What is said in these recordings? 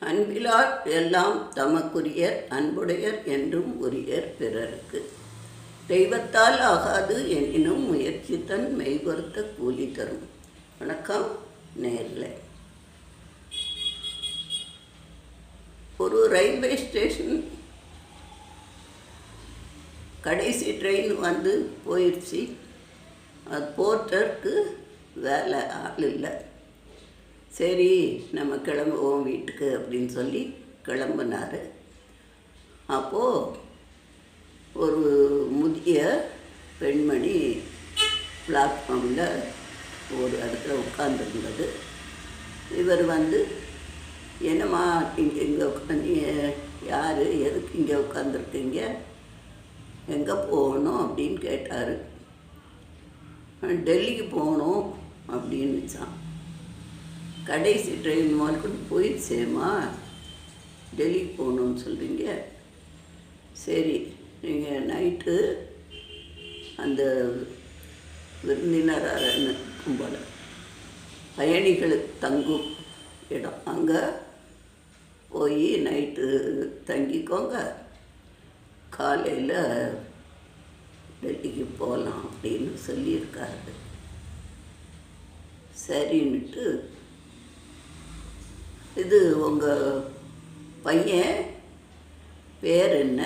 அன்பிலார் எல்லாம் தமக்குரியர் அன்புடையர் என்றும் உரியர் பிறருக்கு. தெய்வத்தால் ஆகாது எனினும் முயற்சி தன் மெய்பொருத்த கூலி தரும். வணக்கம் நேரில். ஒரு ரயில்வே ஸ்டேஷன் கடைசி ட்ரெயின் வந்து போயிடுச்சு அது போர்ட்டருக்கு வேலை ஆள் இல்லை. சரி நம்ம கிளம்புவோம் வீட்டுக்கு அப்படின்னு சொல்லி கிளம்புனார். அப்போது ஒரு முதிய பெண்மணி பிளாட்ஃபார்மில் ஒரு இடத்துல உட்காந்துருந்தது இவர் வந்து என்னம்மா இங்கே இங்கே உட்காந்து யார்? எதுக்கு இங்கே உட்காந்துருக்கீங்க எங்கே போகணும்? அப்படின்னு கேட்டார். டெல்லிக்கு போகணும் அப்படின்னுச்சான் கடைசி ட்ரெயின் முதல்கொண்டு போயிடுச்சேம்மா. டெல்லிக்கு போகணுன்னு சொல்கிறீங்க சரி நீங்கள் நைட்டு அந்த விருந்தினரான கும்பல பயணிகளுக்கு தங்கும் இடம். அங்கே போய் நைட்டு தங்கிக்கோங்க. காலையில் டெல்லிக்கு போகலாம் அப்படின்னு சொல்லியிருக்காரு. சரின்னுட்டு இது உங்கள் பையன் பேர் என்ன?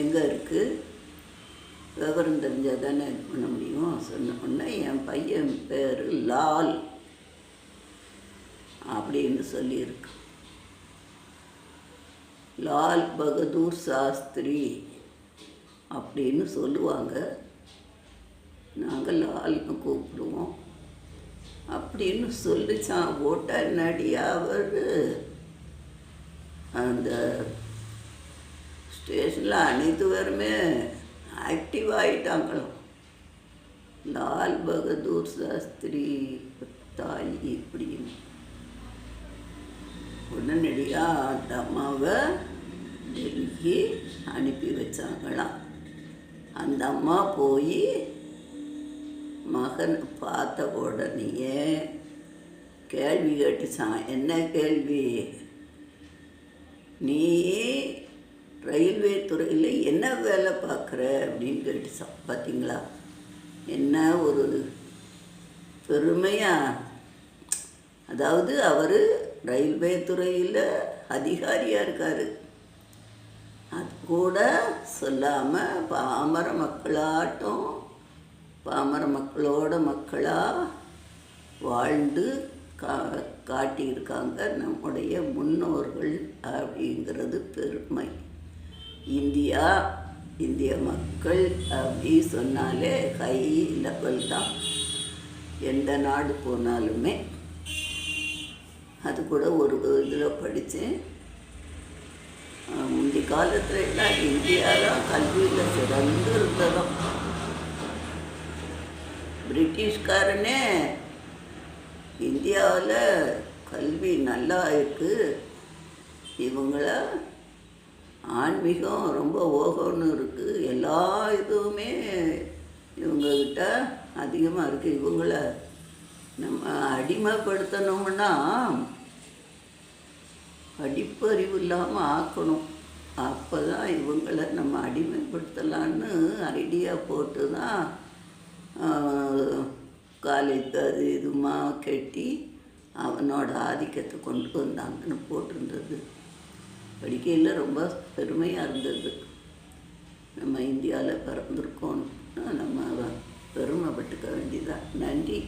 எங்கே இருக்குது விவரம் தெரிஞ்சால் தானே இது பண்ண முடியும். சொன்ன உடனே என் பையன் பேர் லால் அப்படின்னு சொல்லியிருக்கு. லால் பகதூர் சாஸ்திரி அப்படின்னு சொல்லுவாங்க. நாங்கள் லால்னு கூப்பிடுவோம். அப்படின்னு சொல்லிச்சான் ஓட்ட அவர். அந்த ஸ்டேஷனில் அனைத்து பேருமே ஆக்டிவ் ஆகிட்டாங்களாம் லால் பகதூர் சாஸ்திரி தாய் இப்படின்னு. உடனடியாக அந்த அம்மாவை டெல்லிக்கு அனுப்பி வச்சாங்களாம். அந்த அம்மா போய் மகன் பார்த்த உடனேயே கேள்வி கேட்டுச்சான் என்ன கேள்வி? நீ ரயில்வே துறையில் என்ன வேலை பார்க்குற? அப்படின்னு கேட்டுச்சான் பார்த்தீங்களா? என்ன ஒரு பெருமையாக அதாவது அவர் ரயில்வே துறையில் அதிகாரியாக இருக்கார். அது கூட சொல்லாமல் பாமர மக்களாட்டம் மக்களோட மக்களாக வாழ்ந்து கா காட்டியிருக்காங்க நம்முடைய முன்னோர்கள் அப்படிங்கிறது பெருமை. இந்தியா இந்திய மக்கள் அப்படி சொன்னாலே ஹை லெவல் தான். எந்த நாடு போனாலுமே. அது கூட ஒரு இதில் படித்தேன் முந்தைய காலத்துல எல்லாம் இந்தியா தான் கல்வியில் சிறந்து இருந்ததும் பிரிட்டிஷ்காரனே. இந்தியாவில் கல்வி நல்லா இருக்குது இவங்கள ஆன்மீகம் ரொம்ப ஓகம்னு இருக்குது எல்லா இதுவுமே இவங்கக்கிட்ட அதிகமாக இருக்குது இவங்கள நம்ம அடிமைப்படுத்தணும்னா படிப்பறிவு இல்லாமல் ஆக்கணும். அப்போ தான் இவங்களை நம்ம அடிமைப்படுத்தலான்னு ஐடியா போட்டு தான் காலேஜ் அது இதுமா கட்டி அவனோட ஆதிக்கத்தை கொண்டு வந்தாங்கன்னு போட்டிருந்தது. படிக்கையில் ரொம்ப பெருமையாக இருந்தது. நம்ம இந்தியாவில் பிறந்திருக்கோம் நம்ம பெருமைப்பட்டுக்க வேண்டியதான் நன்றி.